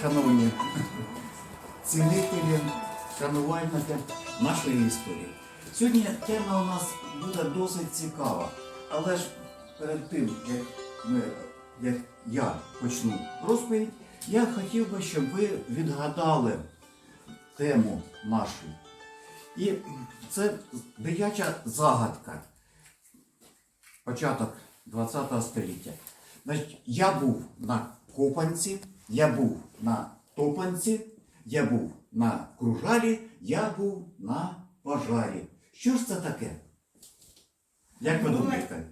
Шановні цінителі, шанувальники нашої історії. Сьогодні тема у нас буде досить цікава. Але ж перед тим, як, ми, як я почну розповідь, я хотів би, щоб ви відгадали тему нашу. І це дитяча загадка. Початок ХХ століття. Значить, я був на Копанці, я був на Топанці, я був на кружалі, я був на пожарі. Що ж це таке? Як ви думаєте?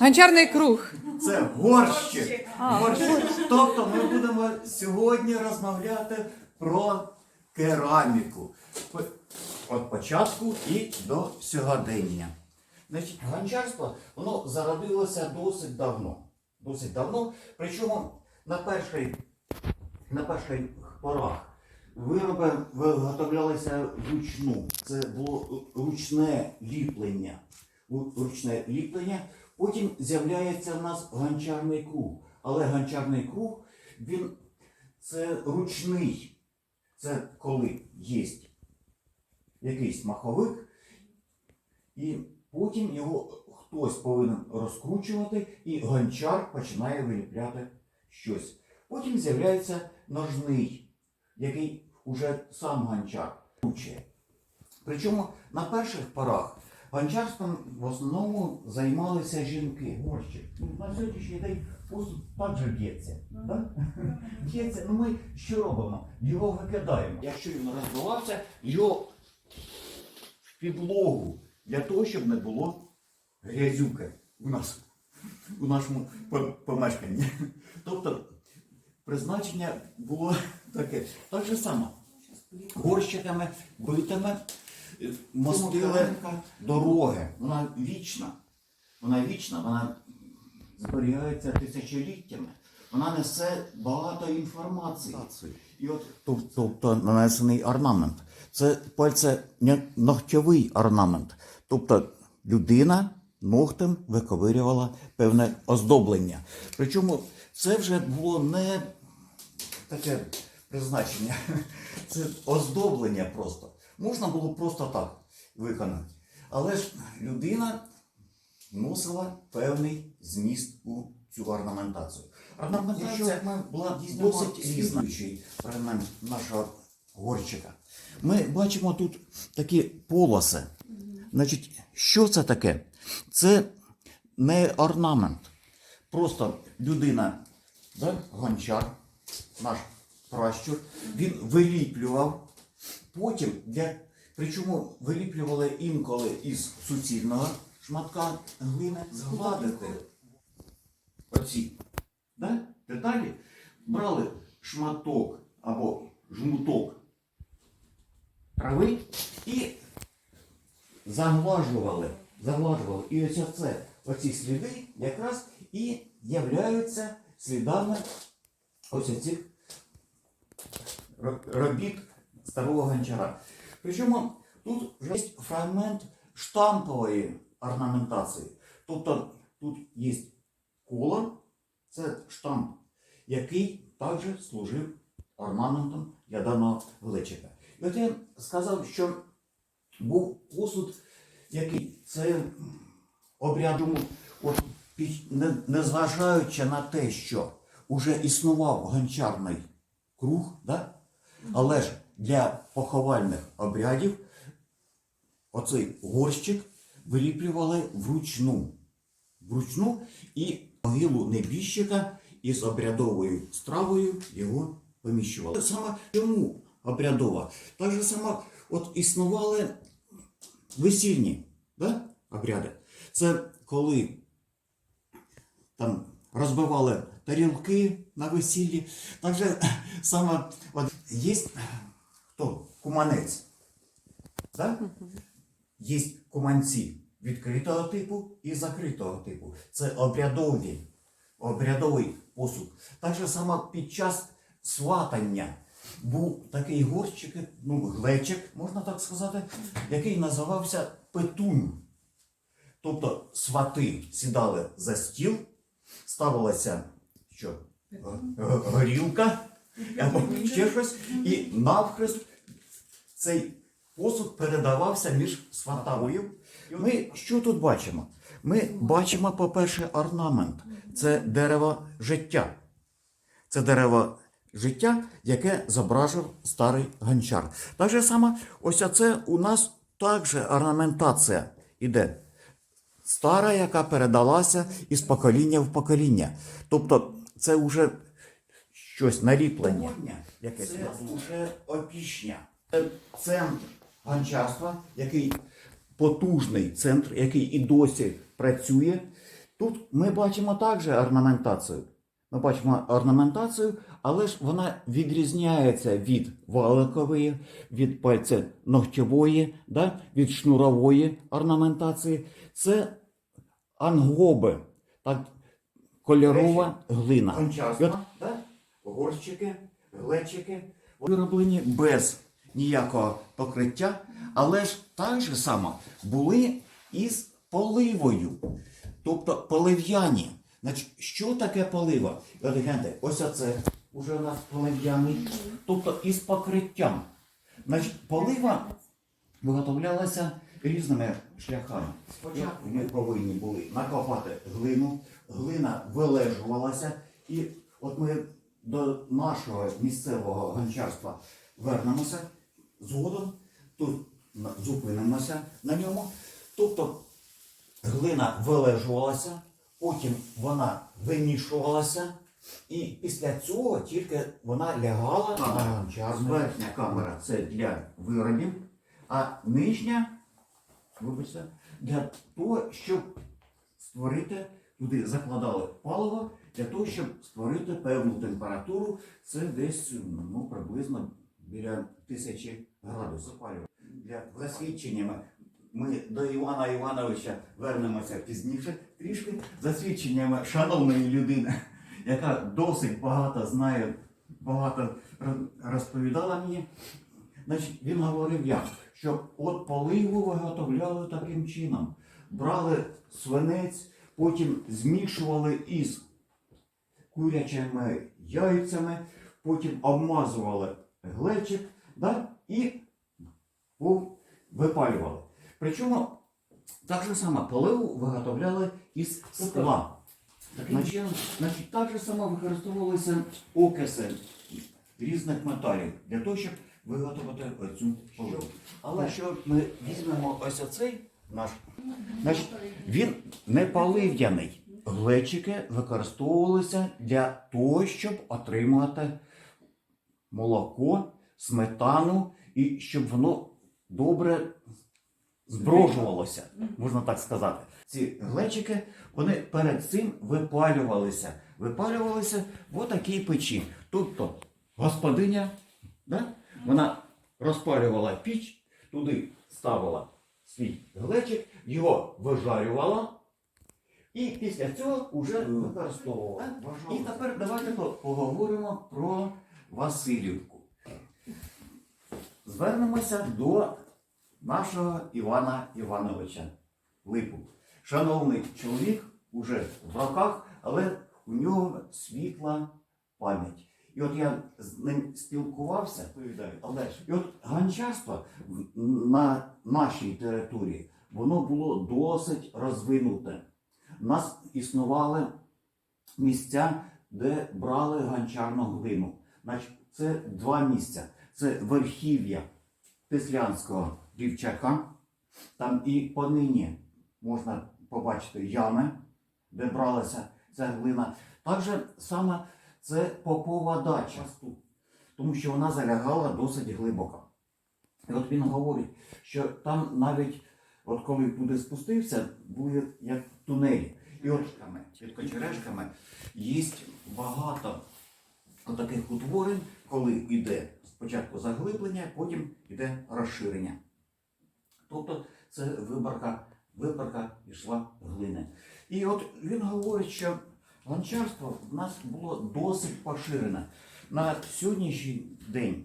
Гончарний круг. Це горщик. горщик. Тобто ми будемо сьогодні розмовляти про кераміку. Від початку і до сьогодення. Значить, гончарство воно зародилося досить давно. Досить давно. Причому на перший, на перших порах вироби виготовлялися вручну. Це було ручне ліплення. Ручне ліплення. Потім з'являється в нас гончарний круг. Але гончарний круг, він це ручний. Це коли є якийсь маховик, і потім його хтось повинен розкручувати, і гончар починає виліпляти щось. Потім з'являється ножний, який уже сам гончар кручує. Причому на перших порах гончарством в основному займалися жінки. Горщик. Ну, на сьогоднішній день посуд так же б'ється. Б'ється. Ну ми що робимо? Його викидаємо. Якщо він розбивався, його в підлогу для того, щоб не було грязюки у нас у нашому помешканні. Тобто призначення було таке. Так же само. Горщиками, битами е, мостили дороги. Вона вічна. Вона вічна, вона зберігається тисячоліттями. Вона несе багато інформації. І от, тоб- тобто нанесений орнамент. Це пальце ногтєвий орнамент. Тобто людина ногтем виковирювала певне оздоблення. Причому це вже було не таке призначення. Це оздоблення просто. Можна було просто так виконати. Але ж людина вносила певний зміст у цю орнаментацію. Орнаментація була досить різною елемент нашого горщика. Ми бачимо тут такі полоси. Значить, що це таке? Це не орнамент. Просто людина, да, гончар, наш пращур, він виліплював. Потім, для, причому виліплювали інколи із суцільного шматка глини згладити оці да, деталі, брали шматок або жмуток трави і заглажували. Заглажували. І ось оце, оці сліди якраз і являються слідами ось цих робіт старого гончара. Причому тут вже є фрагмент штампової орнаментації. Тобто тут є коло, це штамп, який також служив орнаментом для даного глечика. І от я сказав, що був посуд, який це обрядом, от, незважаючи на те, що вже існував гончарний круг, да? але ж для поховальних обрядів оцей горщик виліплювали вручну. Вручну і могилу небіжчика із обрядовою стравою його поміщували. Саме чому обрядова? Так же само от існували весільні да, обряди. Це коли там розбивали тарілки на весіллі. Так же саме от, є хто? Куманець. Да? Є куманці відкритого типу і закритого типу. Це обрядові, обрядовий посуд. Так же само під час сватання був такий горщик, ну, глечик, можна так сказати, який називався петун. Тобто свати сідали за стіл, ставилася що? горілка або ще щось, і навхрест цей посуд передавався між сватавою. Ми що тут бачимо? Ми бачимо, по-перше, орнамент. Це дерево життя. Це дерево життя, яке зображив старий гончар. Так же саме, ось це у нас також орнаментація іде. Стара, яка передалася із покоління в покоління. Тобто це вже щось наліплення. Яке це вже опішня. Це центр гончарства, який потужний центр, який і досі працює. Тут ми бачимо також орнаментацію. Ми бачимо орнаментацію, але ж вона відрізняється від валикової, від пальця ногтєвої, да? від шнурової орнаментації. Це ангоби, так, кольорова глина. Гончарство, да? горщики, глечики, вироблені без ніякого покриття, але ж так же само були із поливою, тобто полив'яні. Значить, що таке полива? Гляньте, ось оце уже у нас полив'яний, тобто із покриттям. Значить, полива виготовлялася різними шляхами. Спочатку ми повинні були накопати глину, глина вилежувалася, і от ми до нашого місцевого гончарства вернемося згодом, тут зупинимося на ньому. Тобто глина вилежувалася, потім вона вимішувалася, і після цього тільки вона лягала на гончарство. Верхня камера це для виробів, а нижня, вибачте, для того, щоб створити, туди закладали паливо для того, щоб створити певну температуру. Це десь ну, приблизно біля тисячі градусів. Для засвідченнями ми до Івана Івановича вернемося пізніше трішки. За свідченнями шановної людини, яка досить багато знає, багато розповідала мені. Значить, він говорив як, що от поливу виготовляли таким чином. Брали свинець, потім змішували із курячими яйцями, потім обмазували глечик да, і випалювали. Причому так же само поливу виготовляли із скла. Значить, так же само використовувалися окиси різних металів для того, щоб виготовити цю поливу. Але що ми візьмемо ось оцей наш, значить, він не полив'яний. Глечики використовувалися для того, щоб отримувати молоко, сметану і щоб воно добре зброжувалося, можна так сказати. Ці глечики вони перед цим випалювалися. Випалювалися в такій печі. Тобто господиня, да, вона розпалювала піч, туди ставила свій глечик, його вижарювала. І після цього вже використовувала. І тепер давайте поговоримо про Васильівку. Звернемося до нашого Івана Івановича Липу. Шановний чоловік, уже в роках, але у нього світла пам'ять. І от я з ним спілкувався, повідаю, але і от гончарство в- на нашій території воно було досить розвинуте. У нас існували місця, де брали гончарну глину. Це два місця. Це верхів'я Тислянського рівчака. Там і понині можна побачити ями, де бралася ця глина. Також саме це попова дача тому що вона залягала досить глибоко. І от він говорить, що там навіть, от коли туди спустився, були як тунелі. І от під кочерешками є багато таких утворень, коли йде спочатку заглиблення, потім йде розширення. Тобто це виборка, виборка пішла глини. І от він говорить, що гончарство в нас було досить поширене. На сьогоднішній день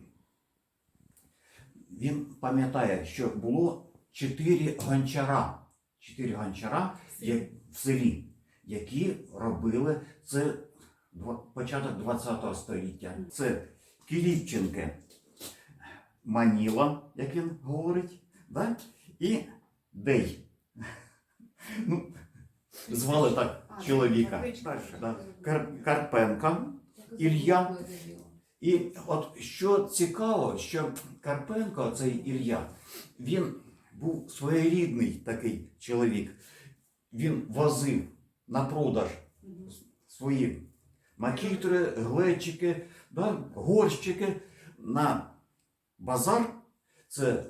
він пам'ятає, що було чотири гончара. Чотири гончара в селі, які робили це початок 20 століття. Це Кіліпченке Маніла, як він говорить, да? І Дей. Ну, звали так чоловіка. Кар- Карпенка. Ілля. І от що цікаво, що Карпенко, цей Ілля, він був своєрідний такий чоловік. Він возив на продаж свої макітри, глечики, да, горщики на базар. Це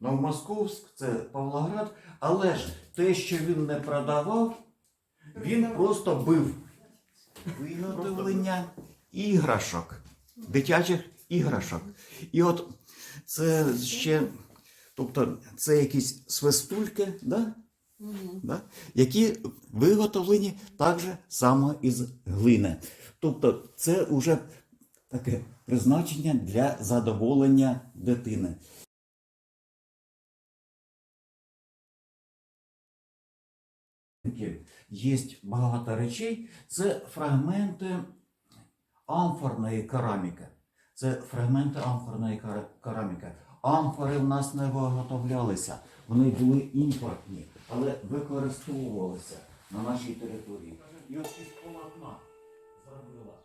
Новомосковськ, це Павлоград. Але ж те, що він не продавав, він просто бив. Виготовлення іграшок, дитячих іграшок. І от це ще, тобто це якісь свистульки, да? Да? які виготовлені так же само із глини. Тобто це вже таке призначення для задоволення дитини. Є багато речей, це фрагменти амфорної кераміки. Це фрагменти амфорної кераміки. Амфори в нас не виготовлялися, вони були імпортні, але використовувалися на нашій території. І от із полотна зробила